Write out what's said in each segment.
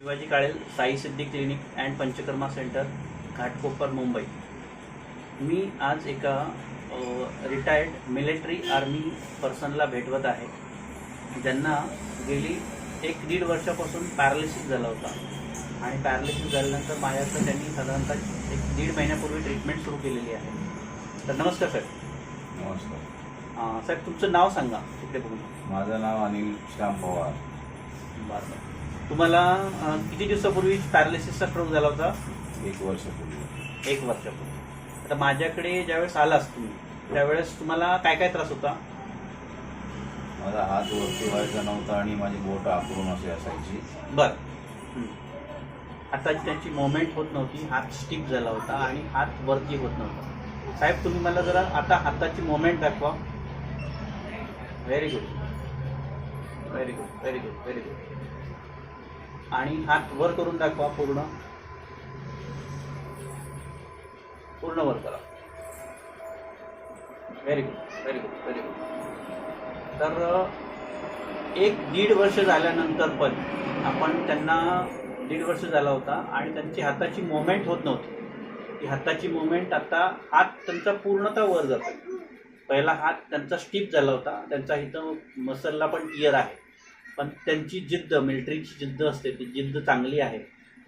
Shivaji Kalel Sai Siddhi clinic and panchakarma centre Ghatkopar Mumbai. मी आज एका retired military army पर्सनला भेटवत आहे. ज्यांना गेली एक दीड वर्षापासून पॅरालिसिस झाला होता. आणि पॅरालिसिस झाल्यानंतर माझ्याकडे त्यांनी साधारणतः एक दीड महिन्यापूर्वी ट्रीटमेंट सुरू केलेली आहे. तर नमस्कार सर नमस्कार. साहेब तुमचं नाव सांगा तिकडे बघून. माझं नाव अनिल श्याम पवार. बरं. तुम्हाला अं, किती दिवसापूर्वी पॅरालिसिसचा स्ट्रोक झाला होता? एक वर्षापूर्वी. एक वर्षापूर्वी. आता माझ्याकडे ज्यावेळेस आलास तुम्ही त्यावेळेस तुम्हाला काय काय त्रास होता? माझा हात वरती व्हायचा नव्हता आणि माझी बोट आकडून असे असायची. बर. हाताची त्यांची मोमेंट होत नव्हती हात स्टिफ झाला होता आणि हात वरती होत नव्हता. साहेब तुम्ही मला जरा आता हाताची मोमेंट दाखवा. Very good very good very good very good आणि हात वर करून दाखवा पूर्ण. पूर्ण वर करा. Very good very good very good तर एक दीड वर्ष झाल्यानंतर पण आपण त्यांना दीड वर्ष झाला होता आणि त्यांची हाताची मुवमेंट होत नव्हती. ती हाताची मुवमेंट आता हात त्यांचा पूर्णतः वर जातो पहिला हात त्यांचा स्टिप झाला होता. त्यांचा इथं मसलला पण क्लिअर आहे. पण त्यांची जिद्द मिलिटरीची जिद्द असते ती जिद्द चांगली आहे.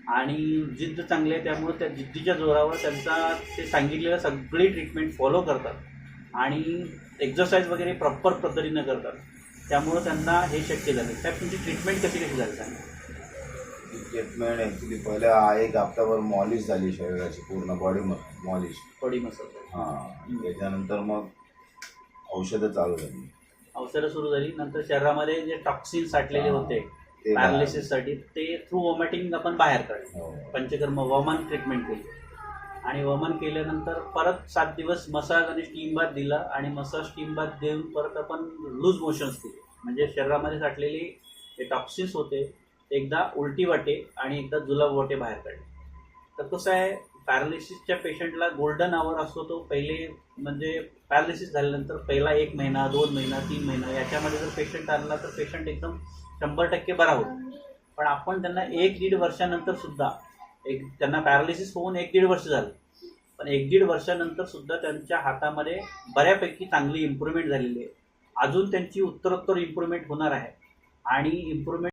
आणि जिद्द चांगली आहे त्यामुळे त्या जिद्दीच्या जोरावर त्यांचा ते सांगितलेलं सगळी ट्रीटमेंट फॉलो करतात. आणि एक्झरसाईज वगैरे प्रॉपर पद्धतीनं करतात. त्यामुळं त्यांना हे शक्य झालं. साहेब तुमची ट्रीटमेंट कशी कशी झाली सांगा? ट्रीटमेंट ॲक्च्युली पहिल्या एक हप्ताभर मॉलिश झाली शरीराची पूर्ण बॉडी मॉलिश. थोडी मसल हां. त्याच्यानंतर मग औषधं चालू झाली. औषधं सुरू झाली नंतर शरीरामध्ये जे टॉक्सिन साठलेले. होते ते पॅरालिसिससाठी ते थ्रू वॉमिटिंग आपण बाहेर काढले हो. पंचकर्म वमन ट्रीटमेंट केली आणि वमन केल्यानंतर परत सात दिवस मसाज आणि स्टीम बाथ दिला आणि मसाज स्टीम बाथ देऊन परत आपण लूज मोशन्स केले म्हणजे शरीरामध्ये साठलेली जे टॉक्सिन्स होते ते एकदा उलटी वाटे आणि एकदा जुलाब वाटे बाहेर काढले तर कसं आहे पॅरालिसिसच्या पेशंटला गोल्डन आवर असतो तो पहिले म्हणजे पॅरालिसिस झाल्यानंतर पहिला एक महिना दोन महिना तीन महिना याच्यामध्ये जर पेशंट आणला तर पेशंट एकदम शंभर टक्के बरा होतो. पण आपण त्यांना एक दीड वर्षानंतर सुद्धा एक त्यांना पॅरालिसिस होऊन एक दीड वर्ष झालं पण एक दीड वर्षानंतर सुद्धा त्यांच्या हातामध्ये बऱ्यापैकी चांगली इम्प्रूव्हमेंट झालेली आहे. अजून त्यांची उत्तरोत्तर इम्प्रुव्हमेंट होणार आहे. आणि इम्प्रूव्हमेंट